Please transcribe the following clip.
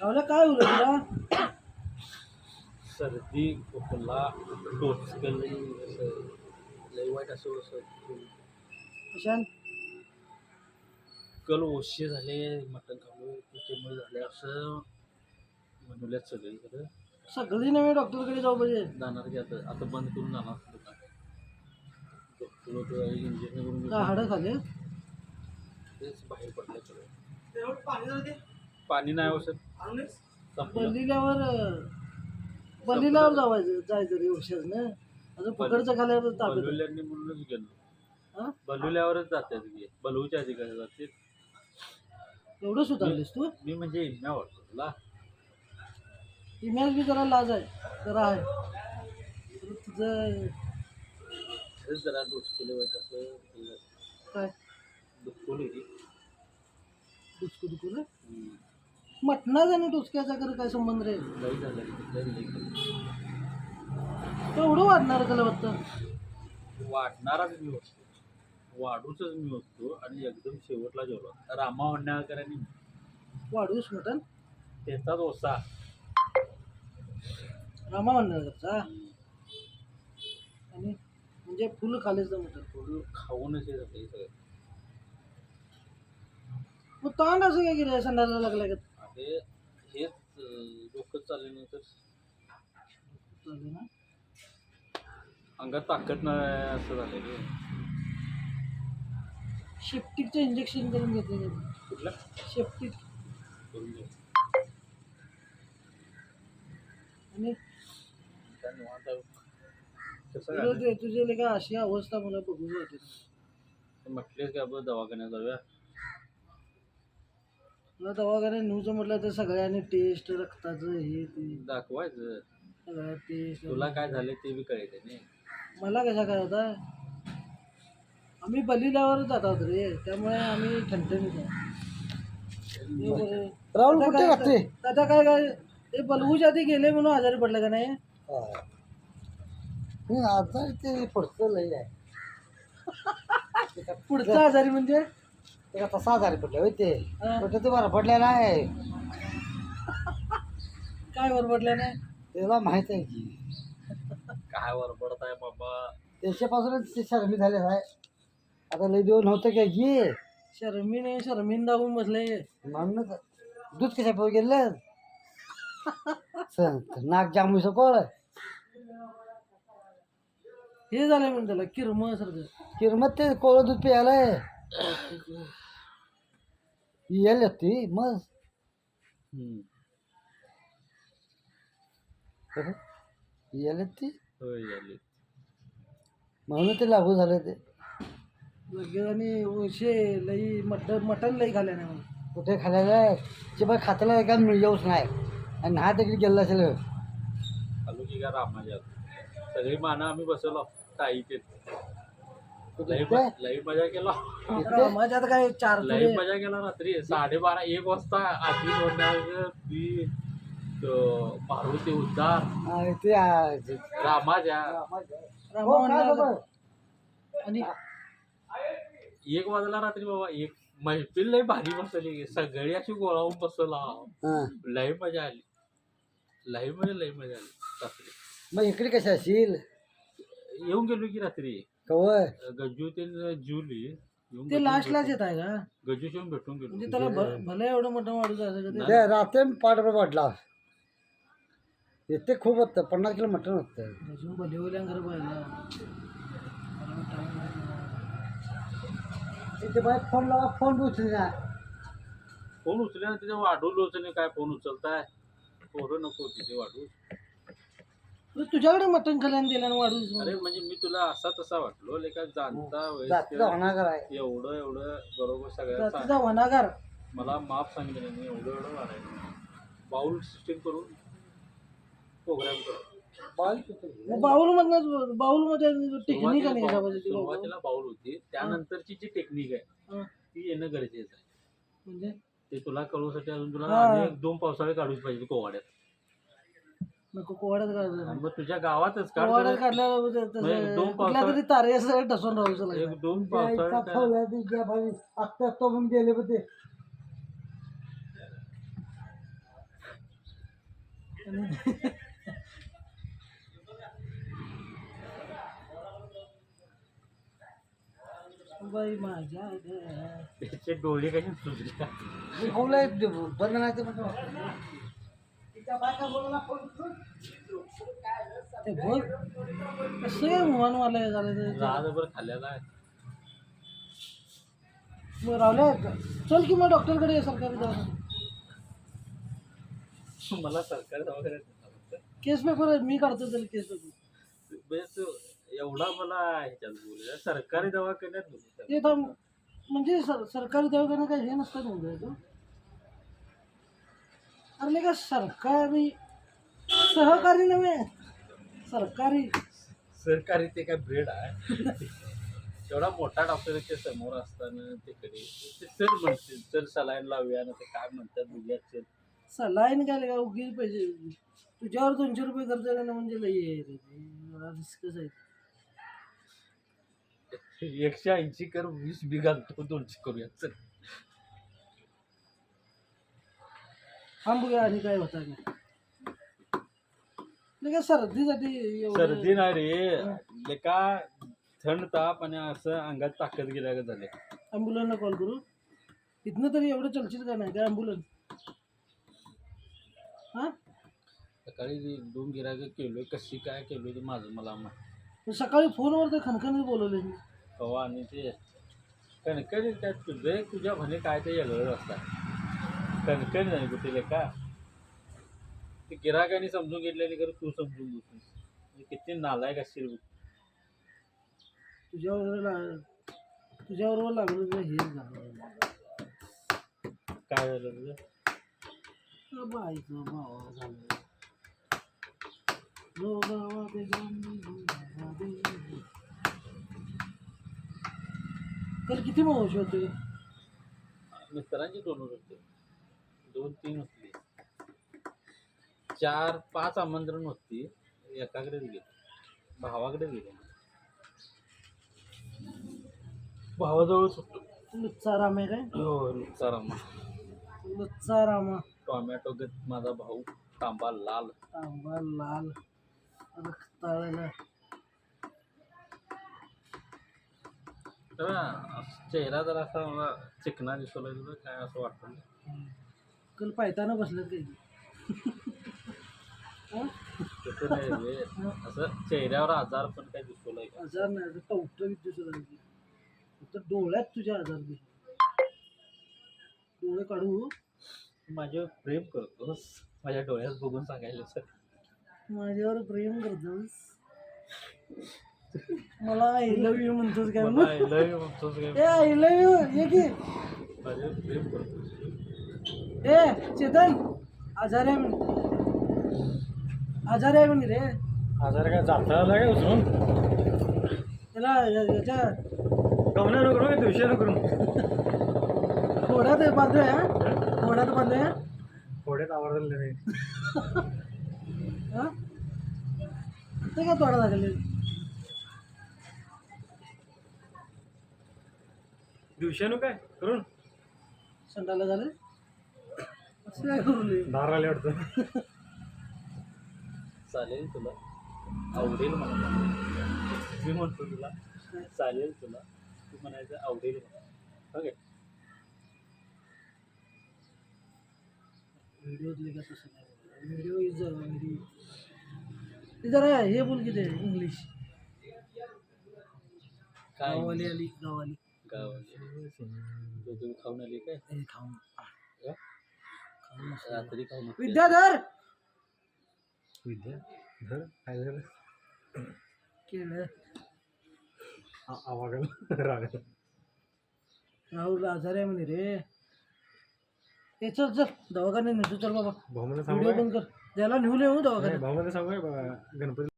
राहुल्या काय होलं तुला? सर्दी खोकला टोचकल असं लई वाईट असं असं कशान कल ओशे झाले मटण खाल्लो त्याच्यामुळे झाले असं म्हणूल्यात सगळीकडं. सगळी नव्हे डॉक्टरकडे जाऊ पाहिजे. जाणार की आता आता बंद करून जाणार डॉक्टर इंजेक्शन करून हाडं खाले तेच बाहेर पडले सगळं. पाणी नाही औषध संपलं बलिल्यावर बलिल्यावर जावायचं जायचं रे औषध ना. अजून पकडचं खाल्यावर ताब्यात बलुल्यांनी म्हणूनच गेलो. हा? बलुल्यावरच जातात की बलूच्या आधी काय जाते एवढं सुधारलीस तू? मी म्हणजे इम्या वाटतो तुला. इमेज बी जरा लाज आहे. जरा आहे. तर तुझं तेच जरा डोसकेले वाईट असं. केलं. काय? दुखवली ती दुचकू दुखू ना? मटणाचा आणि डुचक्याचा कर काय संबंध रे. एवढं वाढणार त्याला वाटतं. वाढणाराच मी होतो. वाढूच मी होतो आणि एकदम शेवटला जेवलो. रामा वंडाळकरांनी वाढूस मटण? त्याचाच ओसा रामा म्हणण्याचा आणि म्हणजे फुल खालीचं मटण. थोडं खाऊनच हे हे सगळं. मग तांड असं काय केलं संडाला लागला का? हेच अं, डोकं चालल्यानंतर अंगात ताकद नाही असं झालं रे शेप्टिकचं इंजेक्शन करून घेतलं का कुठलं? शेप्टिक करून घे. आणि काय निवांत आहे. कसं तुला? ते तुझे ले का अशी अवस्था मला बघू वाटते म्हटलेच की आपण दवाखान्यात जाऊया. मला दवाखान्यात न्यूज म्हटलं तर सगळ्यांनी टेस्ट रक्ताचं हे ते. दाखवायचं. सगळ्या टेस्ट तुला काय झालं ते बी कळायचं नाही. मला कशा करायचा आम्ही बलिलावर जातात रे त्यामुळे आम्ही ठणठणीत आहे. राहुल आता कुठे काय- आता काय काय ते बलवूच्या आधी गेले म्हणून आजारी पडलं का नाही? मी आता ते पुढचं लई आहे. पुढचा आजारी म्हणजे? ते का तसा आजारी पडले होय ते. हा. कुठे ते बरं पडले नाही काय बरबडलं नाही? त्याला माहीत आहे की. काय वरबडत आहे बाबा? त्याच्यापासूनच ते शर्मी झाले आहे आता लई दिवस नव्हतं काय की. शर्मीने शर्मीन दाबून बसले. म्हणूनच दूध कशा पाहू गेलं? नाक जांबू सकोळ हे झालं म्हणून त्याला किरम सारखं किरमत ते कोळं दूध प्यायलाय. येल ती मग हम्म. येल ती होय झाली म्हणून ते लागू झालं ते लगेच आणि उशे लई मटण मटण लई नाही म्हणून कुठे ते पण खात्याला काय मिळवच नाही आणि हा तिकडे गेलं असेल आलो की का रामाच्या सगळी मानं आम्ही बसवलो ताई ते लई मजा केला. माझ्यात काय चार लई मजा केला रात्री. साडेबारा एक वाजता आधी तो मारुती उद्धार. ते रामाच्या. हो? आणि एक वाजला रात्री बाबा. एक मैफिल लई भारी बसवली सगळी अशी गोळावून बसवला. लई मजा आली. लई म्हणजे लई मजा आली रात्री. मग इकडे कशा असशील येऊन गेलो की रात्री. कवय गज्जू ते जुली ते लास्टलाच. येत आहे का? गज्जूशी येऊन भेटून गेलो. म्हणजे त्याला भ- भलं एवढं मोठं वाढू जायचं का ते? ते रात्री पाठवर वाटला येते खूप होतं पन्नास किलो मटण होतं. अजून भले ओल्या घर पाहिला तिथे बाय फोन लावा फोन उचली ना फोन उचल्या तिथे वाढवलं उचलले काय फोन उचलताय? पोरं नको तिथे वाढू तुझ्याकडे मटण खाल्याने दिल्यानं वाढू अरे म्हणजे मी तुला असा तसा वाटलो लेका जाणता वयस्कर. होणार आहे. एवढं एवढं बरोबर सगळ्या सांग- तिचा वनागार. मला माफ सांगितलं नाही एवढं एवढं वाढायचं. बाउल सिस्टीम करून प्रोग्राम कर. बाऊल मधनं बाऊल मध्ये टेक्निक आहे सुरुवातीला का बाऊल- सुरुवातीला बाउल होती. त्यानंतरची जी टेक्निक आहे हा. ती येणं गरजेचं आहे. म्हणजे? ते तुला कळूसाठी अजून तुला हा. दोन पावसाळे काढूच पाहिजे कोवाड्यात. नको कोवाड्यात काढलं मग तुझ्या गावातच काढ कोवाड्यात जरा. काढल्यावर ते मग तसं एक दोन कुठल्या पावसाळ्यात- तरी तारे असं ढसून राहायचं लागलं एक दोन इतका काढ. ठेवलाय ते गेले बाई माझ्या. त्याचे डोळे कसे सुजले पण ते बघ कसं मोहनवाला झालं ते राजभर खाल्लेला आहे मग रावल्या चल की मग डॉक्टरकडे ये सरकारी दवाखान्यात मला सरकारी दवाखान्यात. केस पेपर आहे, मी काढतो त्याला केस पेपर एवढा मला ह्याच्यात बोलला सरकारी दवाखान्यात. ते थांब म्हणजे सर सरकारी दवाखाना काय हे नसतं म्हणजे अरे का सरकारी सहकारी नव्हे सरकारी. सरकारी ते काय ब्रेड आहे. एवढा मोठा डॉक्टरच्या समोर असताना तिकडे. ते सर म्हणतील सर सलाईन लावूया ना ते काय म्हणतात बघूया सर सलाईन काय का उगीच पाहिजे तुझ्यावर दोनशे रुपये खर्च करणं म्हणजे लई आहे रे ते. जरा रिस्कच आहे. एकशे ऐंशी कर वीस बी घालतो दोनशे करूया चल. बघूया आणि काय होता नाही सर्दीसाठी एवढं- सर्दी नाही रे. लेका थंड ताप आणि असं अंगात ताकद गेल्या झाले. ॲम्ब्युलन्सला कॉल करू. इथनं तरी एवढं चलशील का नाही? काय ॲम्ब्युलन्स हां? सकाळी दोन गिरायक केलोय कशी काय केलोय ते माझं मला माहीत. सकाळी फोनवर ते खणखणीत बोलवले मी. कवा आणि ते कणकणी काय तुझे तुझ्या म्हणे काय ते वेगळं असतात कणकणी नाही कुठे लेका ते गिराकाने समजून घेतलेली खरं तू समजून घेतलीस म्हणजे किती नालायक असशील बघ. तुझ्याबरोबर लागलं हे झालं. काय झालं तुझं? बाईचं भावा झालं. किती मावशी होते मित्रांची दोन होते दोन तीन होती. चार पाच आमंत्रण होती. एकाकडेच गेले. भावाकडेच गेले. भावाजवळच होतो लुच्चा राम आहे काय? हो चारामा लुच्चा रामा टोमॅटो गत माझा भाऊ. तांबा लाल. तांबा लाल. रक्ताळाला चेहरा जरा असा मला चिकना दिसू लागला. काय असं वाटतं? काल पायताना बसल्यात काही. नाही असं चेहऱ्यावर आजार पण काय दिसू लागला आजार नाही असं टवटवीत दिसू लागली फक्त डोळ्यात तुझ्या आजार दिसू डोळे काढू माझ्यावर प्रेम करतोस. माझ्या डोळ्यात बघून सांगायला सर माझ्यावर प्रेम करतोस. मला आय लव्ह यू म्हणतोस काय I love you म्हणतोस काय? आय लव्ह यू ये की. माझ्यावर प्रेम करतोस. ए चेतन आजार आहे म्हणे. आजार आहे म्हणे रे. आजार काय जाता आला काय उचलून? त्याला याच्या गमना नको करू दिवशी नको घोड्यात बांधूया घोड्यात बांधूया थोड्यात आवडलं हा? ते काय तोडा लागले दिवशी काय? करून? संडाला झाले असं काय करू नये चालेल तुला. आवडेल मला. मी म्हणतो तुला चालेल तुला. तू म्हणायचं आवडेल मला. ओके. नाही व्हिडिओ इज व्हिडिओ जरा हे बोल की ते इंग्लिश काय? गावाली आली गावाली गावाला तू तुम्ही खाऊन आली काय? हे खाऊन. रात्री. विद्याधर विद्या धर! काय झालं केलं. आवागल राग. राहुल आजार आहे म्हणे रे. ए चल चल दवाखान्यात नेतो चल बाबा. भाऊ मला व्हिडिओ बंद कर. त्याला नेऊन येऊ दवाखान्यात. भाऊ मला सांगू गणपती